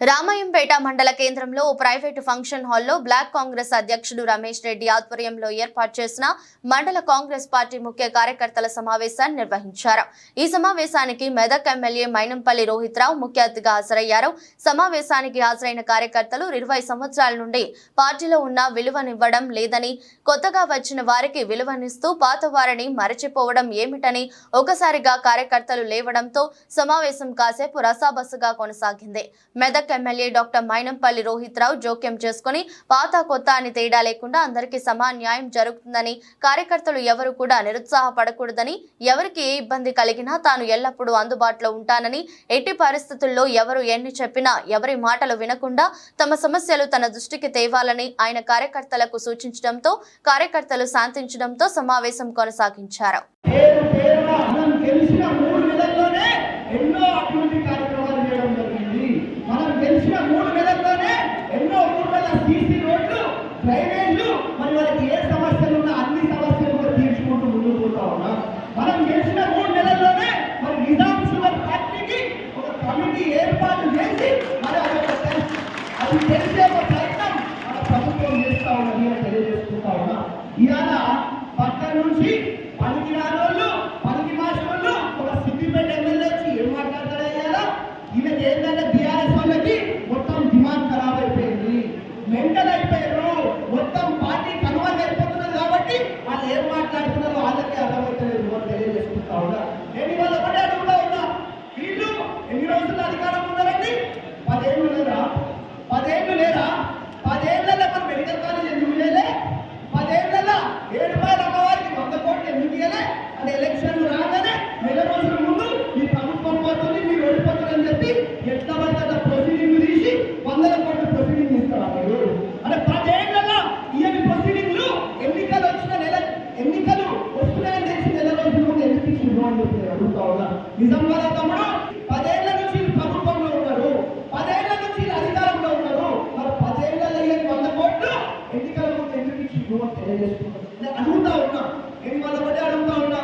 రామాయంపేట మండల కేంద్రంలో ఓ ప్రైవేటు ఫంక్షన్ హాల్లో బ్లాక్ కాంగ్రెస్ అధ్యక్షుడు రమేష్ రెడ్డి ఆధ్వర్యంలో ఏర్పాటు చేసిన మండల కాంగ్రెస్ పార్టీ ముఖ్య కార్యకర్తల సమావేశాన్ని నిర్వహించారు. ఈ సమావేశానికి మెదక్ ఎమ్మెల్యే మైనంపల్లి రోహిత్ రావు ముఖ్య అతిథిగా హాజరయ్యారు. సమావేశానికి హాజరైన కార్యకర్తలు ఇరవై సంవత్సరాల నుండి పార్టీలో ఉన్న విలువనివ్వడం లేదని కొత్తగా వచ్చిన వారికి విలువనిస్తూ పాత వారిని మరచిపోవడం ఏమిటని ఒకసారిగా కార్యకర్తలు లేవడంతో సమావేశం కాసేపు రసాబస్సుగా కొనసాగింది. మెదక్ ఎమ్మెల్యే డాక్టర్ మైనంపల్లి రోహిత్ రావు జోక్యం చేసుకుని పాత కొత్త అని తేడా లేకుండా అందరికీ సమాన న్యాయం జరుగుతుందని కార్యకర్తలు ఎవరు కూడా నిరుత్సాహపడకూడదని ఎవరికి ఏ ఇబ్బంది కలిగినా తాను ఎల్లప్పుడూ అందుబాటులో ఉంటానని ఎట్టి పరిస్థితుల్లో ఎవరు ఎన్ని చెప్పినా ఎవరి మాటలు వినకుండా తమ సమస్యలు తన దృష్టికి తేవాలని ఆయన కార్యకర్తలకు సూచించడంతో కార్యకర్తలు శాంతించడంతో సమావేశం కొనసాగించారు. Thank you. అడుగుతా ఉన్నా. నేను వాళ్ళ ఒకటే అడుగుతా ఉన్నా.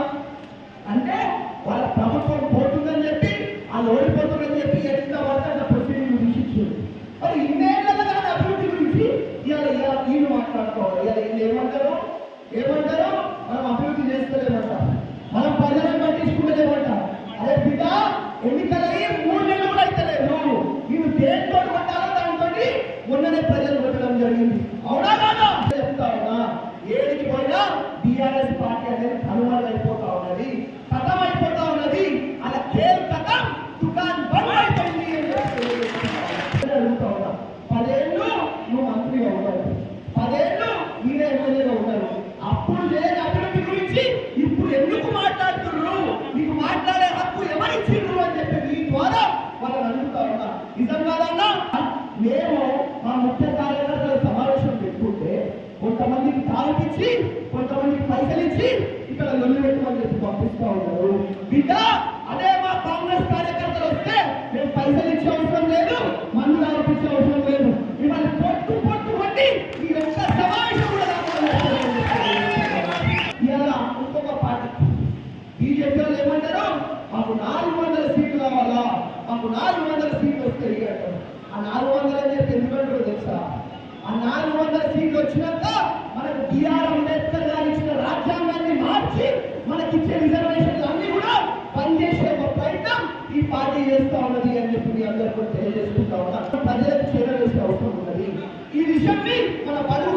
అంటే వాళ్ళ ఎందుకు మాట్లాడుతున్నారు నీకు మాట్లాడే హక్కు ఎవరిచ్చిండ్రు అని చెప్పి మీ ద్వారా వాళ్ళని అడుగుతా ఉన్నా. నిజం కాదన్నా? మేము మా ముఖ్య కార్యకర్తల సమావేశం పెట్టుకుంటే కొంతమందికి తాగిపించి కొంతమందికి పైసలు ఇచ్చి ఇక్కడ లొల్లి పెట్టమని చెప్పి పంపిస్తా ఉన్నారు. బిడ్డ అదే మా కాంగ్రెస్ కార్యకర్తలు వస్తే మేము పైసలు ఇచ్చే అవసరం లేదు మందు తాగిపించే అవసరం లేదు మిమ్మల్ని పొట్టు పొట్టు కొట్టి ఈ ఒక్క సమావేశం కూడా ఇలా ఇంకొక పార్టీ బీజేపీ వాళ్ళు ఏమంటారు మాకు నాలుగు వందల సీట్లు కావాలా మాకు నాలుగు వందల సీట్లు వస్తాయి అంటారు ఆ నాలుగు వందలు అని చెప్పి ఎందుకంటారో తెలుసా ఆ నాలుగు వందల సీట్లు వచ్చినాక మనకు బిఆర్ అంబేద్కర్ గారు ఇచ్చిన రాజ్యాంగాన్ని మార్చి మనకిచ్చే రిజర్వేషన్లు అన్ని కూడా పనిచేసే ఒక ప్రయత్నం ఈ పార్టీ చేస్తా ఉన్నది అని చెప్పి మీ అందరూ కూడా తెలియజేసుకుంటా ఉన్నా ప్రజలకు చేరవేసే అవసరం ఉన్నది. ఈ విషయాన్ని మన బడుగు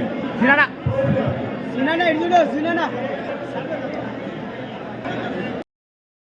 সিনানা। সিনানা সিনানা।